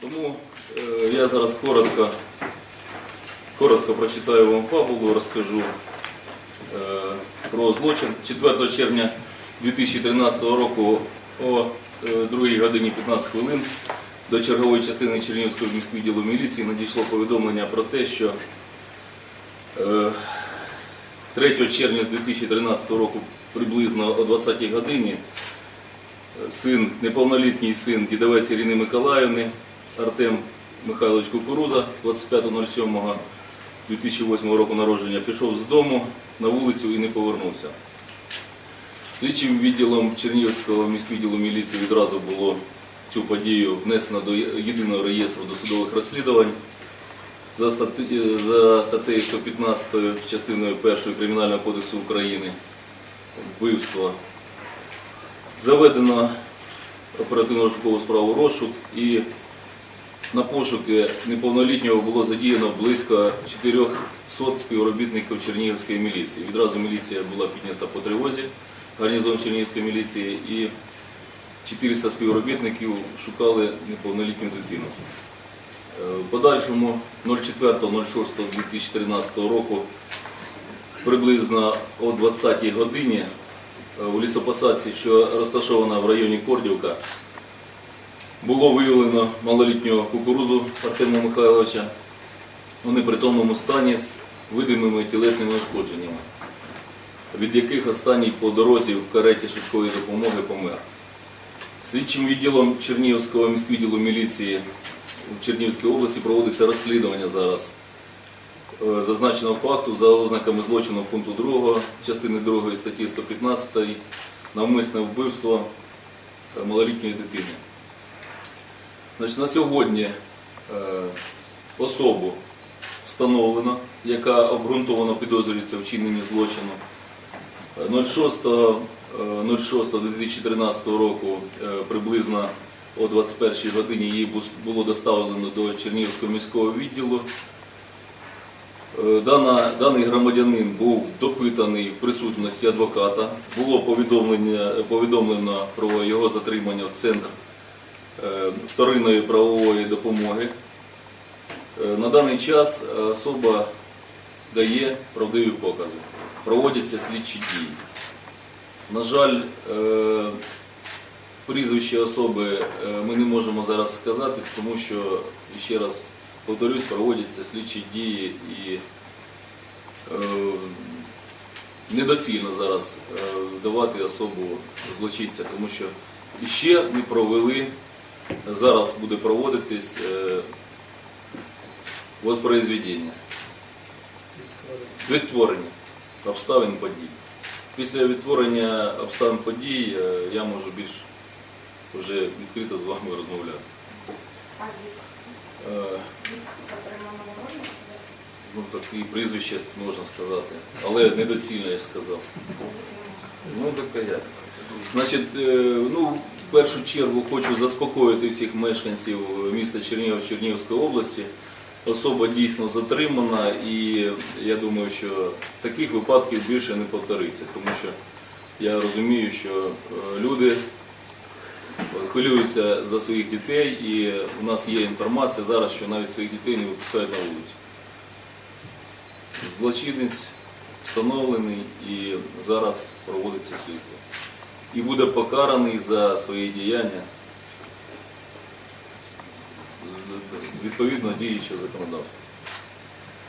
Тому е, я зараз коротко, коротко прочитаю вам фабулу, розкажу е, про злочин. 4 червня 2013 року о е, 2 годині 15 хвилин до чергової частини Чернігівського міськвідділу міліції надійшло повідомлення про те, що е, 3 червня 2013 року приблизно о 20 годині син, неповнолітній син дідовець Ірини Миколаївни Артем Михайлович Кукуруза 25.07.2008 року народження пішов з дому на вулицю і не повернувся. Слідчим відділом Чернігівського міськвідділу міліції відразу було цю подію внесено до єдиного реєстру досудових розслідувань. За, за статтею 115 частиною 1 Кримінального кодексу України вбивство заведено оперативно розшукову справу розшук і на пошуки неповнолітнього було задіяно близько 400 співробітників Чернігівської міліції. Відразу міліція була піднята по тривозі, гарнізон Чернігівської міліції і 400 співробітників шукали неповнолітню дитину. Е, В подальшому 04.06.2013 року приблизно о 20-й годині е, у лісопосадці, що розташована в районі Кордівка, було виявлено малолітнього кукурузу Артема Михайловича у непритомному стані з видимими тілесними ушкодженнями, від яких останній по дорозі в кареті швидкої допомоги помер. Слідчим відділом Чернігівського міськвідділу міліції у Чернігівській області проводиться розслідування зараз е, зазначеного факту за ознаками злочину пункту 2 частини 2 статті 115 навмисне вбивство е, малолітньої дитини. Значить, на сьогодні е, особу встановлено, яка обґрунтовано підозрюється в вчиненні злочину. Е, 06.06.2013 року е, приблизно о 21 годині її було доставлено до Чернігівського міського відділу. Е, Дана, даний громадянин був допитаний в присутності адвоката. Було повідомлено про його затримання в центр е, вторинної правової допомоги. Е, На даний час е, особа дає правдиві покази. Проводяться слідчі дії. На жаль, е, прізвище особи е, ми не можемо зараз сказати, тому що, ще раз повторюсь, проводяться слідчі дії і е, недоцільно зараз е, давати особу злочинця, тому що ще не провели, зараз буде проводитись е, воспроизведення, відтворення обставин подій. Після відтворення обставин подій е, я можу більш вже відкрито з вами розмовляти. Е? Ну, так і прізвище можна сказати, але недоцільно я сказав. Ну, так як? Значить, ну, в першу чергу хочу заспокоїти всіх мешканців міста Чернігів Чернігівської області. Особа дійсно затримана, і я думаю, що таких випадків більше не повториться, тому що я розумію, що е, люди хвилюються за своїх дітей, і у нас є інформація зараз, що навіть своїх дітей не випускають на вулицю. Злочинець встановлений і зараз проводиться слідство. І буде покараний за свої діяння відповідно діючого законодавства.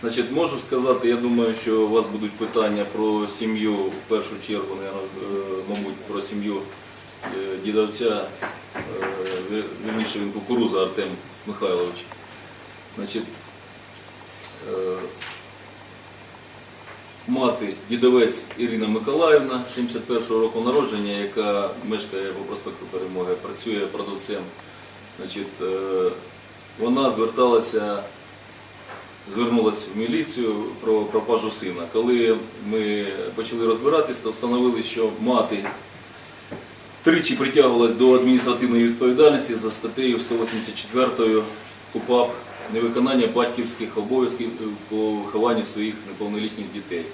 Значить, можу сказати, я думаю, що у вас будуть питання про сім'ю, в першу чергу, е, мабуть, про сім'ю е, дідовця, е, вірніше він кукуруза Артем Михайлович. Значить, мати дідовець Ірина Миколаївна, 71-го року народження, яка мешкає по проспекту Перемоги, працює продавцем. Е, вона зверталася, звернулася в міліцію про пропажу сина. Коли ми почали розбиратися, то встановили, що мати тричі притягувалась до адміністративної відповідальності за статтею 184 КУПАП невиконання батьківських обов'язків по вихованню своїх неповнолітніх дітей.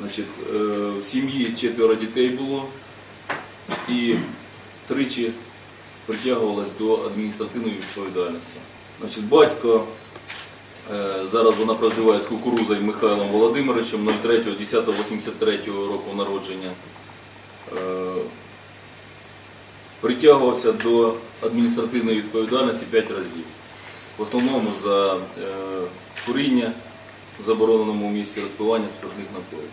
Значить, е, в сім'ї четверо дітей було і тричі притягувалась до адміністративної відповідальності. Значить, батько е, зараз вона проживає з кукурузою Михайлом Володимировичем 03.10.83 року народження. Е, Притягувався до адміністративної відповідальності 5 разів. В основному за е, куріння в забороненому місці розпивання спиртних напоїв.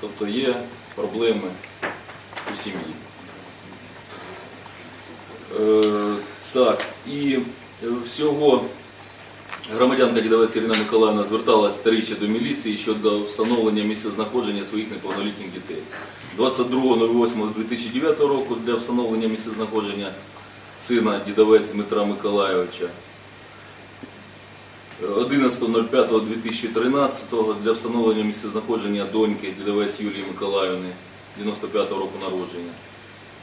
Тобто є проблеми у сім'ї. Е, так, і всього громадянка Дідовець Ірина Миколаївна зверталась тричі до міліції щодо встановлення місцезнаходження своїх неповнолітніх дітей. 22.08.2009 року для встановлення місцезнаходження сина Дідовець Дмитра Миколайовича. 11.05.2013 для встановлення місцезнаходження доньки Дідовець Юлії Миколаївни 95 року народження.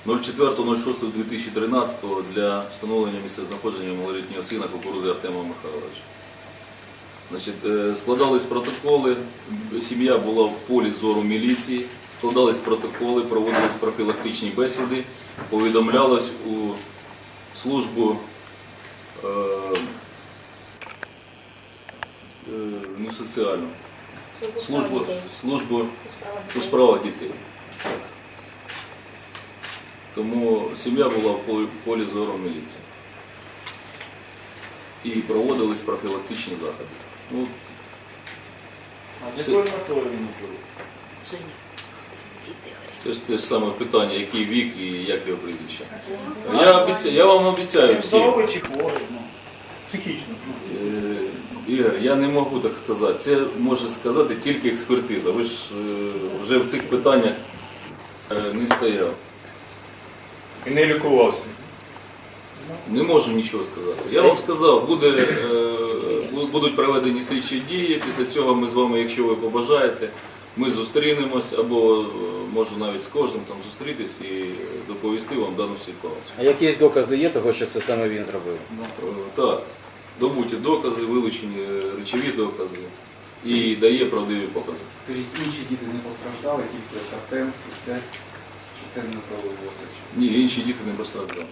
04.06.2013 для встановлення місцезнаходження малолітнього сина кукурузи Артема Михайловича. Значить, е, складались протоколи, сім'я була в полі зору міліції, складались протоколи, проводились профілактичні бесіди, повідомлялось у службу е, ну, соціальну, службу, службу у справах дітей. Тому сім'я була в полі- зору міліції. І проводились профілактичні заходи. Ну, А з якою метою він був? це ж те ж саме питання, який вік і як його прізвище. Я, обіця... я вам обіцяю всім. Психічно. Е, Ігор, я не можу так сказати. Це може сказати тільки експертиза. Ви ж е, вже в цих питаннях е, не стояв. І не лікувався. Не можу нічого сказати. Я вам сказав, буде, будуть проведені слідчі дії. Після цього ми з вами, якщо ви побажаєте, ми зустрінемось або можу навіть з кожним там зустрітись і доповісти вам дану ситуацію. А якісь докази є того, що це саме він зробив? Е, Так, добуті докази, вилучені е, речові докази і дає правдиві покази. Скажіть, інші діти не постраждали, тільки Артем і все, чи це не проводилося? Ні, інші діти не постраждали.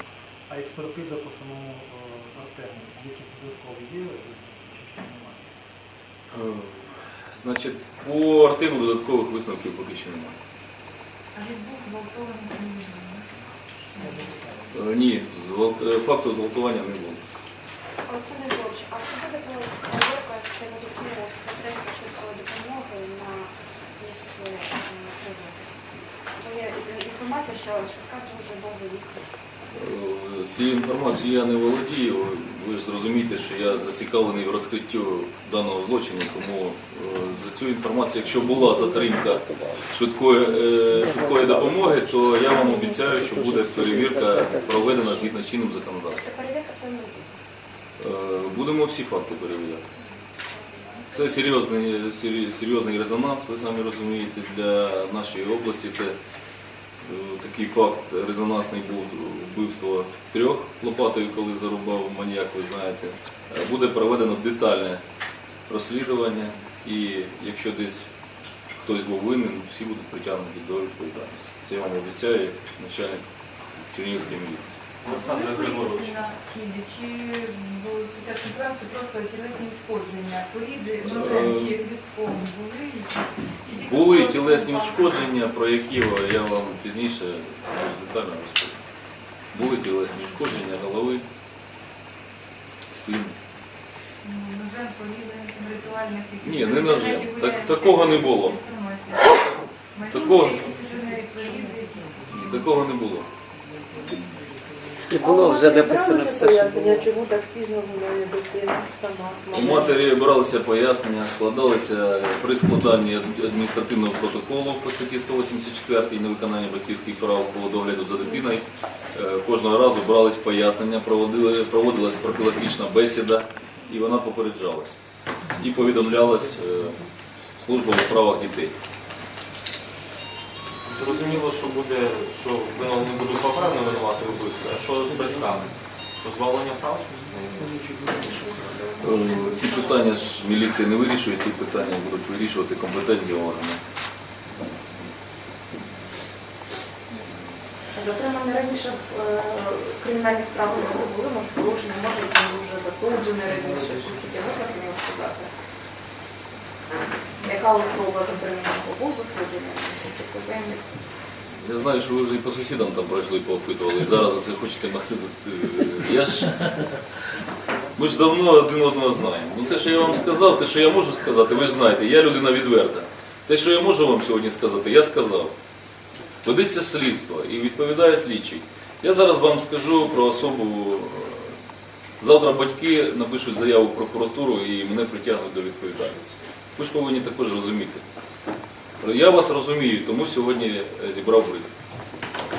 А експертиза по самому е, Артему, які додаткові є, чи немає? Значить, по Артему додаткових висновків поки що немає. А він був зґвалтований. Е, Ні, зґвал- е, факту зґвалтування не було. Олександр Григорович, а чи буде перевірка з приводу умов з підтримки швидкої допомоги на місце е, пригоди? Бо є інформація, що швидка дуже довго їхала. Е, Цією інформацією я не володію. Ви ж зрозумієте, що я зацікавлений в розкриттю даного злочину, тому е, за цю інформацію, якщо була затримка швидкої, е, швидкої допомоги, то я вам обіцяю, що буде перевірка проведена згідно чинним законодавством. Е, Будемо всі факти перевіряти. Це серйозний, серйозний резонанс, ви самі розумієте, для нашої області. Це такий факт резонансний був вбивство трьох лопатою, коли зарубав маньяк, ви знаєте. Е, Буде проведено детальне розслідування і якщо десь хтось був винен, всі будуть притягнуті до відповідальності. Це я вам обіцяю як начальник Чернігівської міліції. Олександр Григорович. Чи були під час операції просто тілесні ушкодження, порізи ножем чи гвістком були? Чи Були тілесні ушкодження, про які я вам пізніше більш детально розповім. Були тілесні ушкодження голови, спини. Ну, Ножем порізані ритуальних. Ні, не ножем. Так- такого не було. Такого не було. І було вже написано все, що пояснення, чому так пізно гуляє дитина сама. У матері бралися пояснення, складалися при складанні адміністративного протоколу по статті 184 невиконання батьківських прав по догляду за дитиною. Е, Кожного разу брались пояснення, проводили, проводилась профілактична бесіда, і вона попереджалась. І повідомлялась е, служба у справах дітей. Зрозуміло, що буде, що виновний буде поправно винувати вбивця. А що з батьками? Позбавлення прав? Е, Ці питання ж міліція не вирішує, ці питання будуть вирішувати компетентні органи. Затримані раніше е, кримінальні справи не були, може порушення, може вже засуджений раніше, щось таке можна про нього сказати? Яка особа затриманого був засуджений? Я знаю, що ви вже і по сусідам там пройшли, поопитували, і зараз оце хочете махти. тут, е, Я ж. Ми ж давно один одного знаємо. Ну те, що я вам сказав, те, що я можу сказати, ви ж знаєте, я людина відверта. Те, що я можу вам сьогодні сказати, я сказав. Ведеться слідство і відповідає слідчий. Я зараз вам скажу про особу. е, Завтра батьки напишуть заяву в прокуратуру і мене притягнуть до відповідальності. Ви ж повинні також розуміти. Я вас розумію, тому сьогодні е, зібрав брифінг.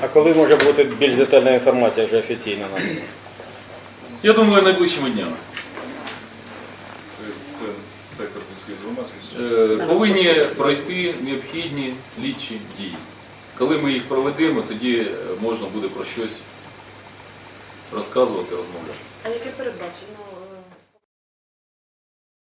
А коли може бути більш детальна інформація вже офіційно нам? Я думаю, найближчими днями. Тобто сектор з громадськістю. Е, Повинні пройти необхідні слідчі дії. Коли ми їх проведемо, тоді е, можна буде про щось розказувати, розмовляти. А яке передбачено